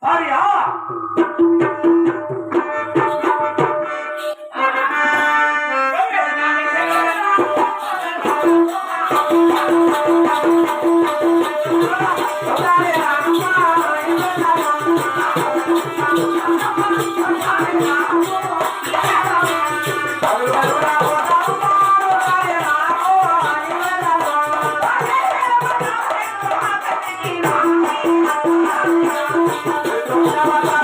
아리야 Ha ha ha!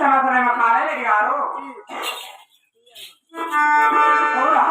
సమాధానం కాలేదు అడిగారు అవునా?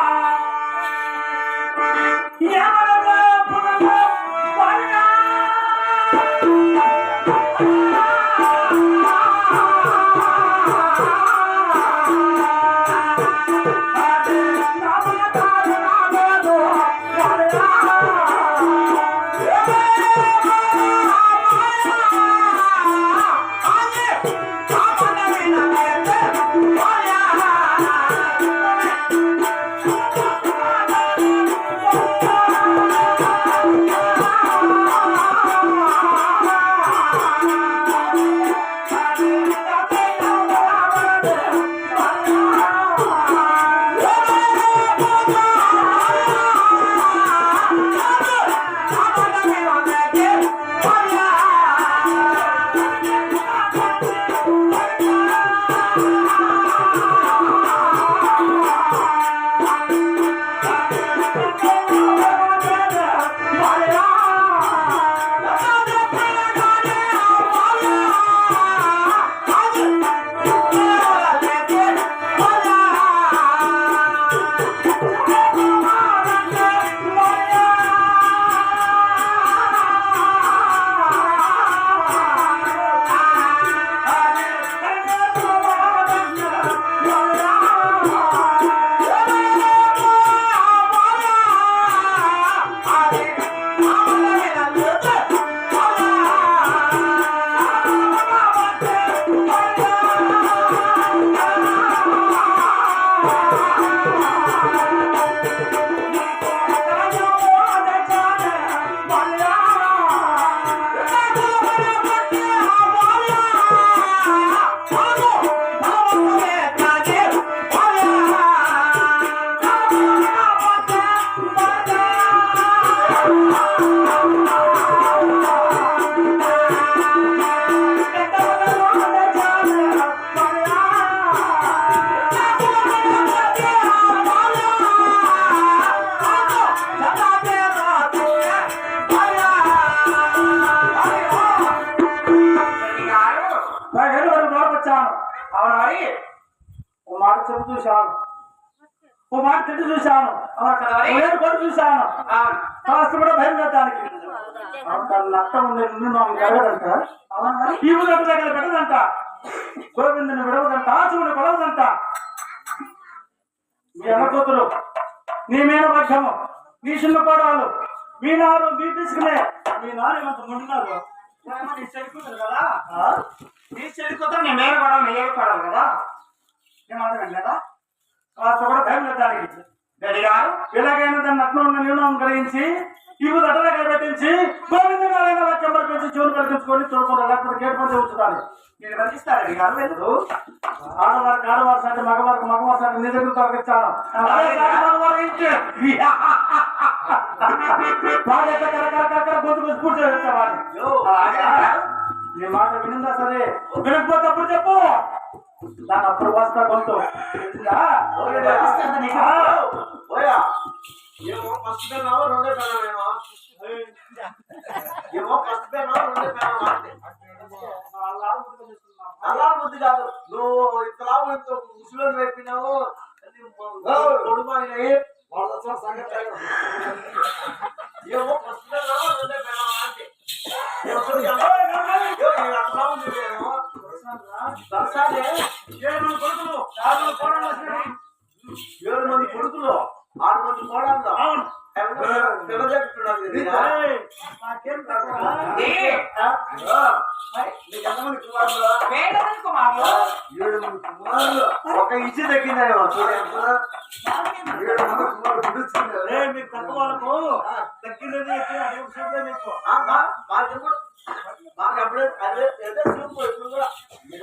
అవును మరి? ఓ మాట చెప్పు చూశాను. ఓ మాట తిండి చూశాను. నేను కొడు చూశాను. కాస్త కూడా బయలుదేరడానికి అంత నష్టం ఉంది నిన్ను నాకు జరగదంట ఈ ఊళ్ళో దగ్గర పెట్టదంట. గోవిందుని విడవదంట ఆచువుని కొలవదంట. మీ అన్నకూతురు నీ మీద పక్షము నీ చిన్న కోడలు మీ నారు మీ తీసుకునే మీ నారు నీ చెడుకుతుంది కదా? నీ చెడుకుతో నీ మేలు పడాలి నీ ఏడు పడాలి కదా? నేను ఏమాత్రం కదా కాస్త కూడా భయం లేదు దానికి. గడిగారు ఎలాగైనా దాన్ని నట్లో ఉన్న న్యూనం కలిగించి ఇవి దట్టగా కనిపెట్టించి గోవింద నారాయణ వాక్యం పరిపించి జీవన కలిగించుకొని చూడకుండా లేకపోతే గేట్ మధ్య ఉంచుతాను మీరు కనిపిస్తారండి కాదు లేదు ఆడవారికి ఆడవారి సాటి మగవారికి మగవారి సాటి నీ దగ్గర తొలగించాను అదే సాటి మగవారి ఇంటి. గొంతు మీద పూర్తి చేసేవాడిని యో, నీ మాట వినిందా సరే? వినకపోతే అప్పుడు చెప్పు. దాని అప్పుడు వస్తా. ఓయా ఏమో ఫస్ట్ పెన్నావో రెండో పెన్నావేమో ఏమో ఫస్ట్ పెన్నావో రెండో పెన్నావో అలా బుద్ధి కాదు. నువ్వు ఇట్లా ఇంత ముసలిని పెట్టినావు అసలు సంగతి. ఏమో ఫస్ట్ పెన్నావో ఏడు మంది కొడుకులు, ఆరు మంది కోడళ్ళు ఏడు మంది కొడుకులు ఆరు మంది కోడళ్ళు అవును. ఏడు మంది కుమారులు ఒక ఇచ్చి తగ్గిందేమో ఏడు మంది కుమారులు మీకు తక్కువ వాళ్ళకు మాకు ఎప్పుడు అదే ఏదో చూపు